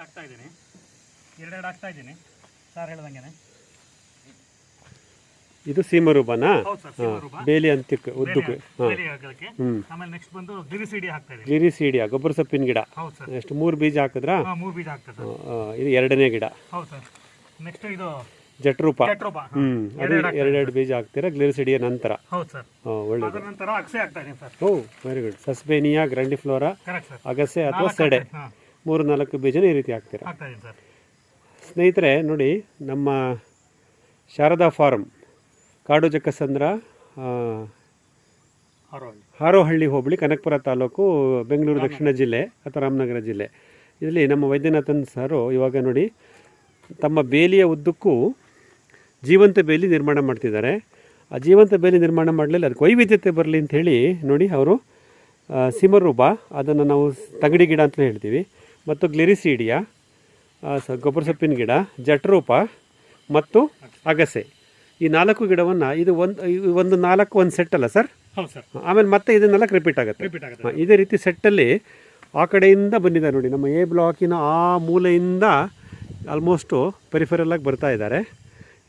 ಹಾಕ್ತಾ ಇದ್ದೀನಿ. ಎರಡೆರಡು ಹಾಕ್ತಾ ಇದ್ದೀನಿ. ಸರ್ ಹೇಳ್ದಂಗೆ ಇದು ಸೀಮರೂಪನಾ ಬೇಲಿ ಅಂತ ಉದ್ದಕ್ಕೆ ಆಮೇಲೆ ನೆಕ್ಸ್ಟ್ ಬಂದು ಗಿರಿಸಿಡಿ ಹಾಕ್ತಾ ಇದ್ದೀನಿ. ಗಿರಿ ಸೀಡಿಯ ಗೊಬ್ಬರ ಸೊಪ್ಪಿನ ಗಿಡ. ಎಷ್ಟು ಮೂರು ಬೀಜ ಹಾಕಿದ್ರಾ? ಮೂರು ಬೀಜ ಇದು ಎರಡನೇ ಗಿಡ. ಹೌದು ಸರ್. ನೆಕ್ಸ್ಟ್ ಇದು ಜಟ್ರೂಪ. ಹ್ಮ್ ಅದು ಎರಡೆರಡು ಬೀಜ ಹಾಕ್ತೀರಾ ಗ್ಲಿರಿಸಿಡಿಯ ನಂತರ? ಒಳ್ಳೇದು. ನಂತರ ಅಕ್ಸೆ ಹಾಕ್ತಾ sir. Oh very good sesbania grandiflora ಅಗಸೆ ಅಥವಾ ಸೆಡೆ? ಮೂರು ನಾಲ್ಕು ಬೀಜನ ಈ ರೀತಿ ಹಾಕ್ತೀರಾ? ಸ್ನೇಹಿತರೆ ನೋಡಿ ನಮ್ಮ ಶಾರದಾ ಫಾರ್ಮ್ ಕಾಡು ಜಕ್ಕಸಂದ್ರ ಹಾರೋಹಳ್ಳಿ. ಹೋಬಳಿ ಕನಕಪುರ ತಾಲೂಕು ಬೆಂಗಳೂರು ದಕ್ಷಿಣ ಜಿಲ್ಲೆ ಅಥವಾ ರಾಮನಗರ ಜಿಲ್ಲೆ. ಇದರಲ್ಲಿ ನಮ್ಮ ವೈದ್ಯನಾಥನ್ ಸಾರು ಇವಾಗ ನೋಡಿ ತಮ್ಮ ಬೇಲಿಯ ಉದ್ದಕ್ಕೂ ಜೀವಂತ ಬೇಲಿ ನಿರ್ಮಾಣ ಮಾಡ್ತಿದ್ದಾರೆ. ಆ ಜೀವಂತ ಬೇಲಿ ನಿರ್ಮಾಣ ಮಾಡಲಿಲ್ಲ ಅದಕ್ಕೆ ವೈವಿಧ್ಯತೆ ಬರಲಿ ಅಂತ ಹೇಳಿ ನೋಡಿ ಅವರು ಸಿಮರೂಪ ಅದನ್ನು ನಾವು ತಗಡಿ ಗಿಡ ಅಂತಲೇ ಹೇಳ್ತೀವಿ. ಮತ್ತು ಗ್ಲಿರಿಸೀಡಿಯಾ ಗೊಬ್ಬರ ಸೊಪ್ಪಿನ ಗಿಡ ಜಟ್ರೂಪ ಮತ್ತು ಅಗಸೆ. ಈ ನಾಲ್ಕು ಗಿಡವನ್ನು ಇದು ಒಂದು ಒಂದು ನಾಲ್ಕು ಒಂದು ಸೆಟ್ ಅಲ್ಲ ಸರ್? ಆಮೇಲೆ ಮತ್ತೆ ಇದನ್ನೆಲ್ಲ ರಿಪೀಟ್ ಆಗುತ್ತೆ. ರಿಪೀಟ್ ಆಗುತ್ತೆ. ಹಾ, ಇದೇ ರೀತಿ ಸೆಟ್ಟಲ್ಲಿ ಆ ಕಡೆಯಿಂದ ಬಂದಿದೆ ನೋಡಿ ನಮ್ಮ ಎ ಬ್ಲಾಕಿನ ಆ ಮೂಲೆಯಿಂದ ಆಲ್ಮೋಸ್ಟು ಪೆರಿಫೆರಲ್ಲಾಗಿ ಬರ್ತಾ ಇದ್ದಾರೆ.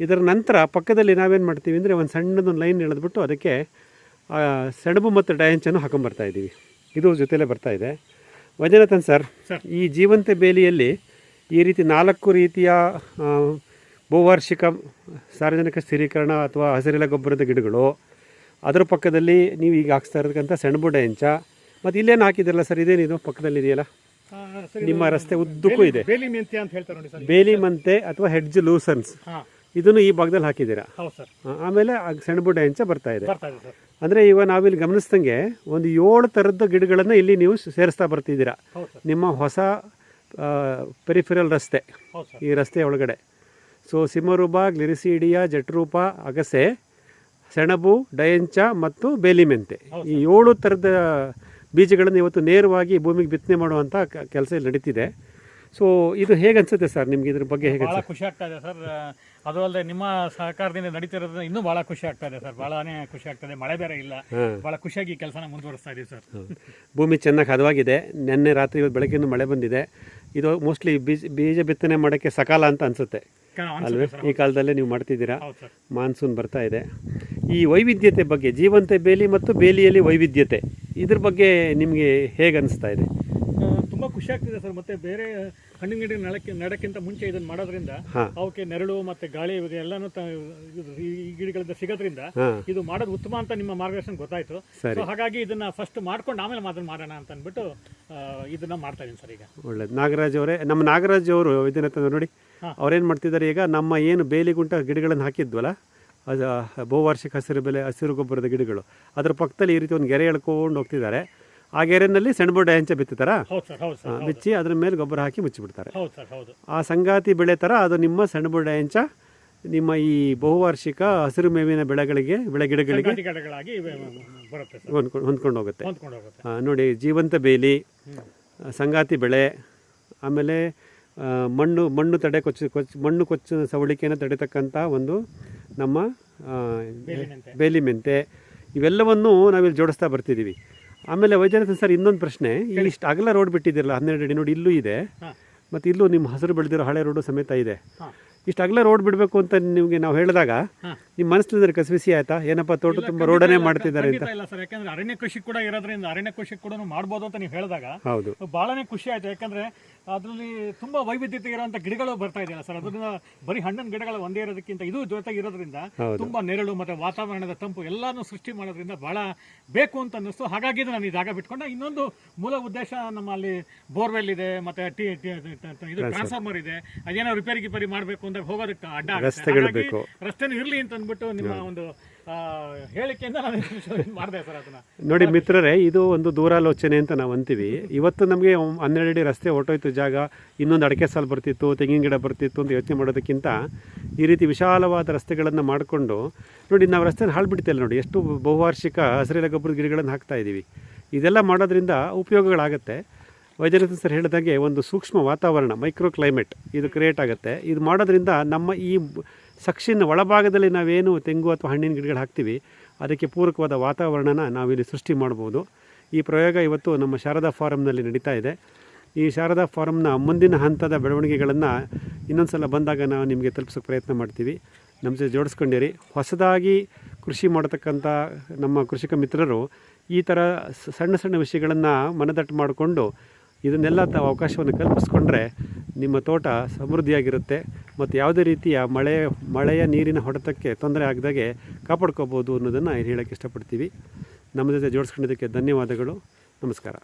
ಇದರ ನಂತರ ಪಕ್ಕದಲ್ಲಿ ನಾವೇನು ಮಾಡ್ತೀವಿ ಅಂದರೆ ಒಂದು ಸಣ್ಣದೊಂದು ಲೈನ್ ಎಳೆದ್ಬಿಟ್ಟು ಅದಕ್ಕೆ ಸೆಣಬು ಮತ್ತು ಡಯಂಚನ್ನು ಹಾಕೊಂಬರ್ತಾ ಇದ್ದೀವಿ ಇದು ಜೊತೆಲೇ ಬರ್ತಾ ಇದೆ. ವೈದ್ಯನಾಥನ್ ಸರ್. ಈ ಜೀವಂತ ಬೇಲಿಯಲ್ಲಿ ಈ ರೀತಿ ನಾಲ್ಕು ರೀತಿಯ ಬಹುವಾರ್ಷಿಕ ಸಾರ್ವಜನಿಕ ಸ್ಥಿರೀಕರಣ ಅಥವಾ ಹಸಿರೆಲೆ ಗೊಬ್ಬರದ ಗಿಡಗಳು ಅದರ ಪಕ್ಕದಲ್ಲಿ ನೀವು ಈಗ ಹಾಕ್ಸ್ತಾ ಇರತಕ್ಕಂಥ ಸೆಣಬು ಎಂಚ ಮತ್ತು ಇಲ್ಲೇನು ಹಾಕಿದಿರಲ್ಲ ಸರ್ ಇದೇನಿದು ಪಕ್ಕದಲ್ಲಿ ಇದೆಯಲ್ಲ? ನಿಮ್ಮ ರಸ್ತೆ ಉದ್ದಕ್ಕೂ ಇದೆ. ಬೇಲಿ ಮೆಂತ್ಯ ಅಂತ ಹೇಳ್ತಾರೆ ನೋಡಿ ಸರ್. ಬೇಲಿ ಮಂತೆ ಅಥವಾ ಹೆಡ್ಜ್ ಲೂಸನ್ಸ್. ಇದನ್ನು ಈ ಭಾಗದಲ್ಲಿ ಹಾಕಿದ್ದೀರಾ? ಹೌದು ಸರ್. ಆಮೇಲೆ ಸೆಣಬು ಡಯಂಚ ಬರ್ತಾ ಇದೆ. ಬರ್ತಾ ಇದೆ ಸರ್. ಅಂದರೆ ಇವಾಗ ನಾವಿಲ್ಲಿ ಗಮನಿಸ್ದಂಗೆ ಒಂದು ಏಳು ಥರದ ಗಿಡಗಳನ್ನು ಇಲ್ಲಿ ನೀವು ಸೇರಿಸ್ತಾ ಬರ್ತಿದ್ದೀರಾ. ಹೌದು ಸರ್. ನಿಮ್ಮ ಹೊಸ ಪೆರಿಫೆರಲ್ ರಸ್ತೆ. ಹೌದು ಸರ್. ಈ ರಸ್ತೆ ಒಳಗಡೆ. ಸೊ ಸಿಮರೂಪ ಗ್ಲಿರಿಸಿಡಿಯಾ ಜಟ್ರೂಪ ಅಗಸೆ ಸೆಣಬು ಡಯಂಚ ಮತ್ತು ಬೇಲಿಮೆಂತೆ ಈ ಏಳು ಥರದ ಬೀಜಗಳನ್ನು ಇವತ್ತು ನೇರವಾಗಿ ಭೂಮಿಗೆ ಬಿತ್ತನೆ ಮಾಡುವಂಥ ಕೆಲಸ ಇಲ್ಲಿ ನಡೀತಿದೆ. ಸೊ ಇದು ಹೇಗೆ ಅನ್ಸುತ್ತೆ ಸರ್ ನಿಮ್ಗೆ ಇದ್ರ ಬಗ್ಗೆ ಹೇಗೆ ಭಾಳ ಖುಷಿ ಆಗ್ತಾ ಇದೆ ಸರ್. ಅದು ಅಲ್ಲದೆ ನಿಮ್ಮ ಸಹಕಾರದಿಂದ ನಡೀತಿರೋದ್ರಿಂದ ಇನ್ನೂ ಭಾಳ ಖುಷಿ ಆಗ್ತಾ ಇದೆ ಸರ್. ಭಾಳನೇ ಖುಷಿ ಆಗ್ತದೆ. ಮಳೆ ಬೇರೆ ಇಲ್ಲ. ಭಾಳ ಖುಷಿಯಾಗಿ ಕೆಲಸನ ಮುಂದುವರಿಸ್ತಾ ಇದೀವಿ ಸರ್. ಭೂಮಿ ಚೆನ್ನಾಗಿ ಹದವಾಗಿದೆ. ನಿನ್ನೆ ರಾತ್ರಿ ಇವತ್ತು ಬೆಳಗ್ಗೆಯಿಂದ ಮಳೆ ಬಂದಿದೆ. ಇದು ಮೋಸ್ಟ್ಲಿ ಬೀಜ ಬೀಜ ಬಿತ್ತನೆ ಮಾಡೋಕ್ಕೆ ಸಕಾಲ ಅಂತ ಅನಿಸುತ್ತೆ. ಅಲ್ವೇ? ಈ ಕಾಲದಲ್ಲೇ ನೀವು ಮಾಡ್ತಿದ್ದೀರಾ? ಮಾನ್ಸೂನ್ ಬರ್ತಾ ಇದೆ. ಈ ವೈವಿಧ್ಯತೆ ಬಗ್ಗೆ ಜೀವಂತ ಬೇಲಿ ಮತ್ತು ಬೇಲಿಯಲ್ಲಿ ವೈವಿಧ್ಯತೆ ಇದ್ರ ಬಗ್ಗೆ ನಿಮಗೆ ಹೇಗೆ ಅನಿಸ್ತಾ ಇದೆ? ಖುಷಿ ಆಗ್ತಿದೆ ಸರ್ ಮತ್ತೆ ಬೇರೆ ಹಣ್ಣಿನ ಗಿಡ ನಡಕ್ಕೆ ನಡಕ್ಕಿಂತ ಮುಂಚೆ ಇದನ್ನ ಮಾಡೋದ್ರಿಂದ ಅವಕ್ಕೆ ನೆರಳು ಮತ್ತೆ ಗಾಳಿ ಎಲ್ಲಾನು ತ- ಇದು ಈ ಈ ಗಿಡಗಳಿಂದ ಸಿಗೋದ್ರಿಂದ ಇದು ಮಾಡೋದು ಉತ್ತಮ ಅಂತ ನಿಮ್ಮ ಮಾರ್ಗದರ್ಶನ ಗೊತ್ತಾಯ್ತು. ಸೊ ಹಾಗಾಗಿ ಇದನ್ನ ಫಸ್ಟ್ ಮಾಡ್ಕೊಂಡು ಆಮೇಲೆ ಮಾತನ್ನ ಮಾಡೋಣ ಅಂತ ಅಂದ್ಬಿಟ್ಟು ಆ, ಇದನ್ನ ಮಾಡ್ತಾ ಇದೀನಿ ಸರ್ ಈಗ. ಒಳ್ಳೇದು. ನಾಗರಾಜ್ ಅವರೇ ನಮ್ಮ ನಾಗರಾಜ್ ಅವರು ಇದನ್ನ ನೋಡಿ ಅವ್ರೇನ್ ಅವ್ರೇನು ಮಾಡ್ತಿದ್ದಾರೆ ಈಗ ನಮ್ಮ ಏನು ಬೇಲಿಗುಂಟ ಗಿಡಗಳನ್ನು ಹಾಕಿದ್ವಲ್ಲ ಅದು ಬಹುವಾರ್ಷಿಕ ಹಸಿರು ಬೆಲೆ ಹಸಿರು ಗೊಬ್ಬರದ ಗಿಡಗಳು ಅದರ ಪಕ್ಕದಲ್ಲಿ ಈ ರೀತಿ ಒಂದು ಗೆರೆ ಎಳ್ಕೊಂಡು ಹೋಗ್ತಿದ್ದಾರೆ. ಆ ಗೆರೆನಲ್ಲಿ ಸೆಣಬು ಡೈ ಬಿತ್ತುತ್ತಾರಾ ಹೌದು ಸರ್ ಹೌದು ಸರ್ ಬಿಚ್ಚಿ ಅದ್ರ ಮೇಲೆ ಗೊಬ್ಬರ ಹಾಕಿ ಮುಚ್ಚಿಬಿಡ್ತಾರೆ. ಹೌದು ಸರ್ ಹೌದು. ಆ ಸಂಗಾತಿ ಬೆಳೆ ಥರ ಅದು ನಿಮ್ಮ ಸೆಣಬು ಡಯಾಂಚ ನಿಮ್ಮ ಈ ಬಹುವಾರ್ಷಿಕ ಹಸಿರು ಮೇವಿನ ಬೆಳೆಗಳಿಗೆ ಬೆಳೆ ಗಿಡಗಳಿಗೆ ಸಂಗಾತಿ ಗಿಡಗಳಾಗಿ ಇವೆ ಬರುತ್ತೆ ಸರ್. ಹೊಂದ್ಕೊಂಡು ಹೊಂದ್ಕೊಂಡು ಹೋಗುತ್ತೆ. ಹೊಂದ್ಕೊಂಡು ಹೋಗುತ್ತೆ. ಆ, ನೋಡಿ ಜೀವಂತ ಬೇಲಿ. ಆ, ಸಂಗಾತಿ ಬೆಳೆ ಆಮೇಲೆ ಆ, ಮಣ್ಣು ಮಣ್ಣು ತಡೆ ಕೊಚ್ಚು ಕೊಚ್ಚು ಮಣ್ಣು ಕೊಚ್ಚು ಸವಳಿಕೆಯನ್ನು ತಡೆತಕ್ಕಂಥ ಒಂದು ನಮ್ಮ ಆ. ಬೇಲಿ ಮೆಂತೆ. ಇವೆಲ್ಲವನ್ನು ನಾವಿಲ್ಲಿ ಜೋಡಿಸ್ತಾ ಬರ್ತಿದ್ದೀವಿ. ಆಮೇಲೆ ವೈದ್ಯನಾಥನ್ ಸರ್ ಇನ್ನೊಂದು ಪ್ರಶ್ನೆ ಇಷ್ಟು ಅಗಲ ರೋಡ್ ಬಿಟ್ಟಿದ್ದೀರಲ್ಲ ಹನ್ನೆರಡು ಅಡಿ ನೋಡಿ ಇಲ್ಲೂ ಇದೆ. ಮತ್ತು ಇಲ್ಲೂ ನಿಮ್ಮ ಹಸಿರು ಬೆಳೆದಿರೋ ಹಳೆ ರೋಡು ಸಮೇತ ಇದೆ. ಇಷ್ಟು ಅಗಲ ರೋಡ್ ಬಿಡಬೇಕು ಅಂತ ನಿಮಗೆ ನಾವು ಹೇಳಿದಾಗ ನಿಮ್ಮ ಮನಸ್ಸಿನಲ್ಲಿ ಕಸಬಿಸಿ ಆಯ್ತಾ? ಏನಪ್ಪ ತೋಟ ತುಂಬ ರೋಡನೆ ಮಾಡ್ತಿದ್ದಾರೆ ಅಂತ. ಇಲ್ಲ ಸರ್. ಯಾಕಂದ್ರೆ ಅರಣ್ಯ ಕೃಷಿ ಕೂಡ ಇರೋದ್ರಿಂದ ಅರಣ್ಯ ಕೃಷಿ ಕೂಡ ಮಾಡ್ಬೋದು ಅಂತ ನೀವು ಹೇಳಿದಾಗ ಹೌದು. ಬಹಳನೇ ಖುಷಿ ಆಯ್ತು. ಯಾಕಂದ್ರೆ ಅದರಲ್ಲಿ ತುಂಬಾ ವೈವಿಧ್ಯತೆ ಇರುವಂತ ಗಿಡಗಳು ಬರ್ತಾ ಇದೆಯಲ್ಲ ಸರ್. ಅದರಿಂದ ಬರೀ ಹಣ್ಣಿನ ಗಿಡಗಳು ಒಂದೇ ಇರೋದಕ್ಕಿಂತ ಇದು ಜೊತೆಗೆ ಇರೋದ್ರಿಂದ ತುಂಬಾ ನೆರಳು ಮತ್ತೆ ವಾತಾವರಣದ ತಂಪು ಎಲ್ಲಾನು ಸೃಷ್ಟಿ ಮಾಡೋದ್ರಿಂದ ಬಹಳ ಬೇಕು ಅಂತ ಅನ್ನಿಸ್ತು. ಹಾಗಾಗಿ ನಾನು ಈ ಜಾಗ ಬಿಟ್ಕೊಂಡ. ಇನ್ನೊಂದು ಮೂಲ ಉದ್ದೇಶ ನಮ್ಮಲ್ಲಿ ಬೋರ್ವೆಲ್ ಇದೆ ಮತ್ತೆ ಟಿ ಟಿ- ಟಿ- ಇದು ಟ್ರಾನ್ಸ್ಫಾರ್ಮರ್ ಇದೆ. ಅದೇನೋ ರಿಪೇರಿ ಗಿಪೇರಿ ಮಾಡಬೇಕು ಅಂತ ಹೋಗೋದಕ್ಕೆ ಅಡ್ಡ ಆಗುತ್ತೆ. ರಸ್ತೆಗಳು ಬೇಕು. ರಸ್ತೆನೂ ಇರ್ಲಿ ಅಂತ ಅಂದ್ಬಿಟ್ಟು ನಿಮ್ಮ ಒಂದು ಹೇಳಿಕೆಯಿಂದ ನಾನು ಮಾಡಿದೆ ಸರ್ ಅದನ್ನ. ನೋಡಿ ಮಿತ್ರರೇ ಇದು ಒಂದು ದೂರಾಲೋಚನೆ ಅಂತ ನಾವು ಅಂತೀವಿ. ಇವತ್ತು ನಮಗೆ ಹನ್ನೆರಡು ಅಡಿ ರಸ್ತೆ ಹೊರಟೋಯ್ತು ಜಾಗ ಇನ್ನೊಂದು ಅಡಕೆ ಸಾಲು ಬರ್ತಿತ್ತು ತೆಂಗಿನ ಗಿಡ ಬರ್ತಿತ್ತು ಅಂತ ಯೋಚನೆ ಮಾಡೋದಕ್ಕಿಂತ ಈ ರೀತಿ ವಿಶಾಲವಾದ ರಸ್ತೆಗಳನ್ನು ಮಾಡಿಕೊಂಡು ನೋಡಿ ನಾವು ರಸ್ತೆನ ಹಾಳು ಬಿಡ್ತಿಲ್ಲ ನೋಡಿ ಎಷ್ಟು ಬಹುವಾರ್ಷಿಕ ಹಸಿರೆಲೆ ಗೊಬ್ಬರದ ಗಿಡಗಳನ್ನು ಹಾಕ್ತಾ ಇದ್ದೀವಿ ಇದೆಲ್ಲ ಮಾಡೋದ್ರಿಂದ ಉಪಯೋಗಗಳಾಗುತ್ತೆ. ವೈದ್ಯನಾಥನ್ ಸರ್ ಹೇಳಿದಾಗೆ ಒಂದು ಸೂಕ್ಷ್ಮ ವಾತಾವರಣ ಮೈಕ್ರೋ ಕ್ಲೈಮೇಟ್ ಇದು ಕ್ರಿಯೇಟ್ ಆಗುತ್ತೆ. ಇದು ಮಾಡೋದ್ರಿಂದ ನಮ್ಮ ಈ ಸಕ್ಷಿನ ಒಳಭಾಗದಲ್ಲಿ ನಾವೇನು ತೆಂಗು ಅಥವಾ ಹಣ್ಣಿನ ಗಿಡಗಳು ಹಾಕ್ತೀವಿ, ಅದಕ್ಕೆ ಪೂರಕವಾದ ವಾತಾವರಣನ ನಾವಿಲ್ಲಿ ಸೃಷ್ಟಿ ಮಾಡ್ಬೋದು. ಈ ಪ್ರಯೋಗ ಇವತ್ತು ನಮ್ಮ ಶಾರದಾ ಫಾರಮ್ನಲ್ಲಿ ನಡೀತಾ ಇದೆ. ಈ ಶಾರದಾ ಫಾರಮ್ನ ಮುಂದಿನ ಹಂತದ ಬೆಳವಣಿಗೆಗಳನ್ನು ಇನ್ನೊಂದು ಸಲ ಬಂದಾಗ ನಾವು ನಿಮಗೆ ತಲುಪಿಸೋಕೆ ಪ್ರಯತ್ನ ಮಾಡ್ತೀವಿ. ನಮ್ಮ ಜೊತೆ ಜೋಡಿಸ್ಕೊಂಡಿರಿ. ಹೊಸದಾಗಿ ಕೃಷಿ ಮಾಡತಕ್ಕಂಥ ನಮ್ಮ ಕೃಷಿಕ ಮಿತ್ರರು ಈ ಥರ ಸಣ್ಣ ಸಣ್ಣ ವಿಷಯಗಳನ್ನು ಮನದಟ್ಟು ಮಾಡಿಕೊಂಡು ಇದನ್ನೆಲ್ಲ ತಾವು ಅವಕಾಶವನ್ನು ಕಲ್ಪಿಸ್ಕೊಂಡ್ರೆ ನಿಮ್ಮ ತೋಟ ಸಮೃದ್ಧಿಯಾಗಿರುತ್ತೆ ಮತ್ತು ಯಾವುದೇ ರೀತಿಯ ಮಳೆ, ಮಳೆಯ ನೀರಿನ ಹೊಡೆತಕ್ಕೆ ತೊಂದರೆ ಆಗದಾಗೆ ಕಾಪಾಡ್ಕೋಬೋದು ಅನ್ನೋದನ್ನು ಹೇಳೋಕ್ಕೆ ಇಷ್ಟಪಡ್ತೀವಿ. ನಮ್ಮ ಜೊತೆ ಜೋಡಿಸ್ಕೊಂಡಿದ್ದಕ್ಕೆ ಧನ್ಯವಾದಗಳು. ನಮಸ್ಕಾರ.